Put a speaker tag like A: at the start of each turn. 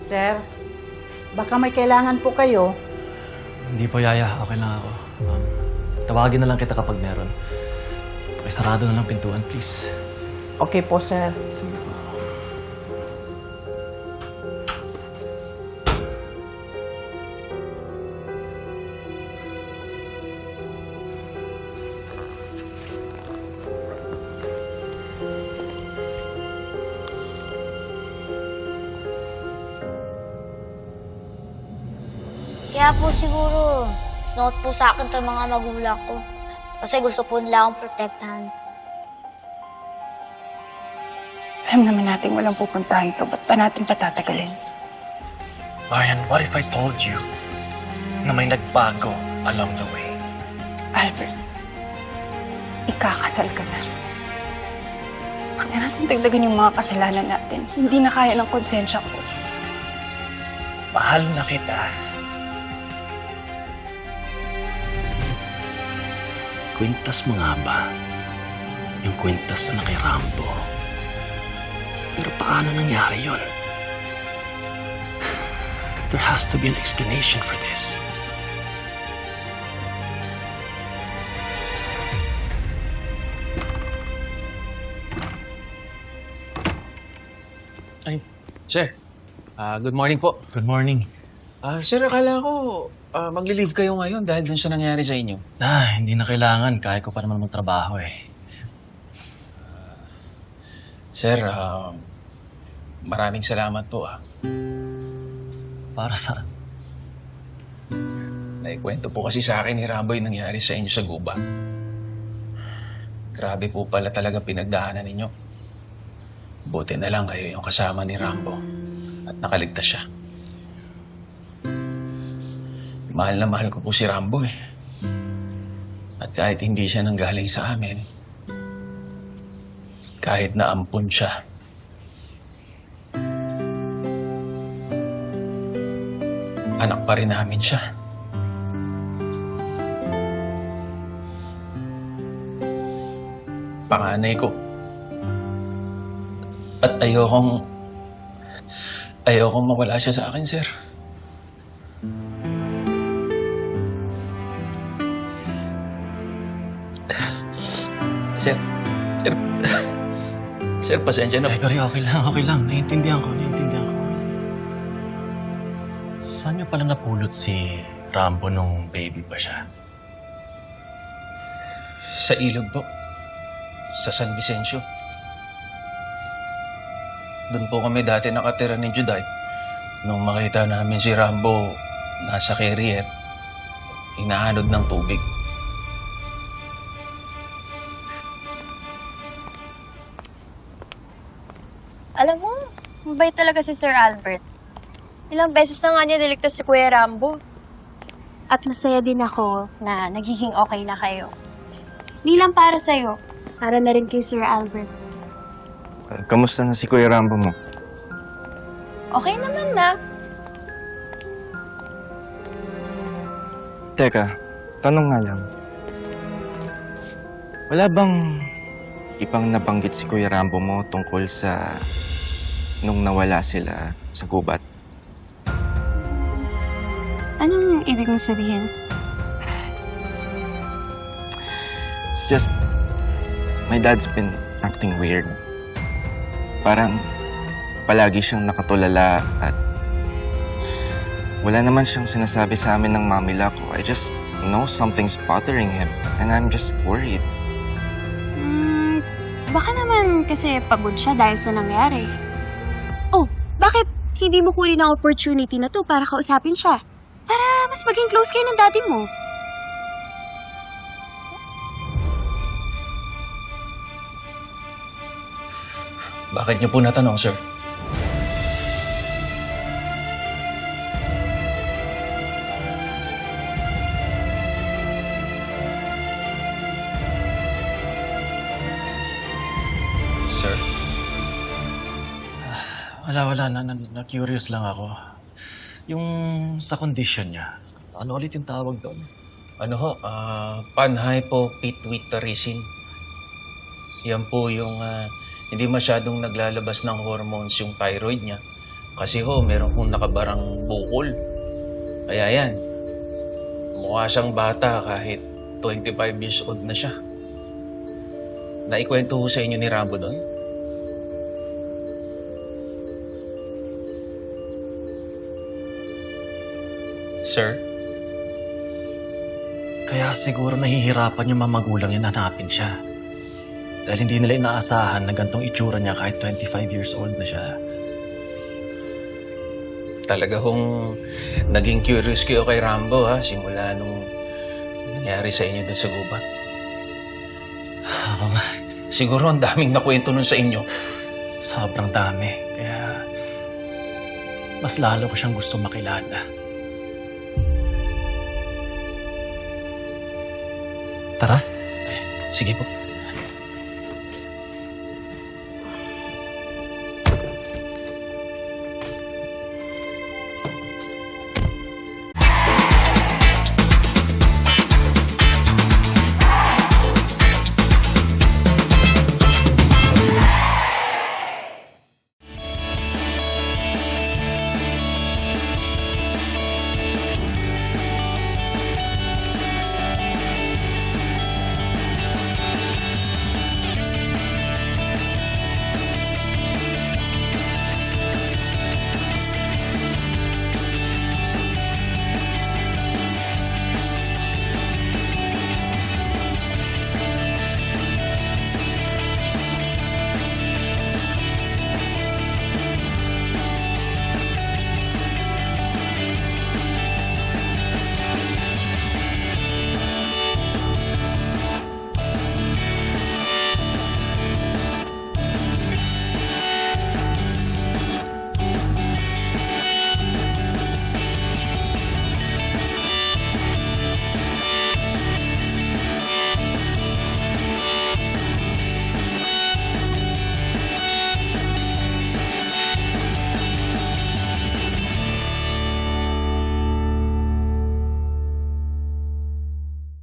A: Sir, baka may kailangan po kayo.
B: Hindi po, Yaya. Okay lang ako. Um, tawagin na lang kita kapag meron. Pakisarado na lang pintuan, please.
A: Okay po, sir.
C: Kaya po siguro, snout po sa akin to mga magulang ko. Kasi gusto po nila akong protektahan.
D: Alam naman natin walang pupuntahan to. Ba't pa natin patatagalin?
E: Marian, what if I told you na may nagbago along the way?
D: Albert, ikakasal ka na. Huwag na natin dagdagan yung mga kasalanan natin. Hindi na kaya ng konsensya ko.
E: Mahal na kita.
F: Kwintas mo nga ba? Yung kwintas na kay Rambo. Pero paano nangyari yun? There has to be an explanation for this.
G: Ay, sir. Ah, good morning po.
B: Good morning.
G: Ah, sir, akala ko ah, magli-leave kayo ngayon dahil dun sa nangyari sa inyo.
B: Ah, hindi na kailangan. Kaya ko pa naman magtrabaho eh.
G: Sir, ah, maraming salamat po ah.
B: Para sa...
G: Naikwento po kasi sa akin ni Rambo yung nangyari sa inyo sa guba. Grabe po pala talaga pinagdaanan ninyo. Buti na lang kayo yung kasama ni Rambo at nakaligtas siya. Mahal na mahal ko po si Rambo eh. At kahit hindi siya nanggaling sa amin, kahit na ampun siya, anak pa rin namin siya. Panganay ko. At ayokong... Ayokong mawala siya sa akin, sir. sir, sir, sir, pasensya na.
B: Gregory, okay lang, okay lang. Naiintindihan ko, naiintindihan ko. Saan niyo pala napulot si Rambo nung baby pa siya?
G: Sa ilog po. Sa San Vicencio. Doon po kami dati nakatira ni Juday. Nung makita namin si Rambo nasa carrier, inaanod ng tubig.
H: Alam mo, mabait talaga si Sir Albert. Ilang beses na nga niya niligtas si Kuya Rambo. At masaya din ako na nagiging okay na kayo. Di lang para sa'yo, para na rin kay Sir Albert.
I: Kamusta na si Kuya Rambo mo?
H: Okay naman na.
I: Teka, tanong nga lang. Wala bang ibang nabanggit si Kuya Rambo mo tungkol sa nung nawala sila sa gubat?
H: Anong ibig mong sabihin?
I: It's just, my dad's been acting weird. Parang palagi siyang nakatulala at wala naman siyang sinasabi sa amin ng mamila ko. I just know something's bothering him and I'm just worried.
H: Baka naman kasi pagod siya dahil sa nangyari. Oh, bakit hindi mo kunin ang opportunity na to para kausapin siya? Para mas maging close kayo ng daddy mo.
G: Bakit niyo po natanong? Sir,
B: Wala, wala. Na, na, na- curious lang ako. Yung sa condition niya, ano ulit yung tawag doon?
G: ano ho, ah, panhypopituitarism. Yan po yung ah, hindi masyadong naglalabas ng hormones yung thyroid niya. Kasi ho, meron kong nakabarang bukol. Kaya yan, mukha siyang bata kahit 25 years old na siya. Naikwento ho sa inyo ni Rambo doon? Sir?
B: Kaya siguro nahihirapan yung mga magulang niya na hanapin siya. Dahil hindi nila inaasahan na gantong itsura niya kahit 25 years old na siya.
G: Talaga hong naging curious kayo kay Rambo ha, simula nung nangyari sa inyo doon sa gubat.
B: Nga,
G: Siguro ang daming nakwento nun sa inyo.
B: sobrang dami. Kaya mas lalo ko siyang gusto makilala. Tara.
G: Sige po.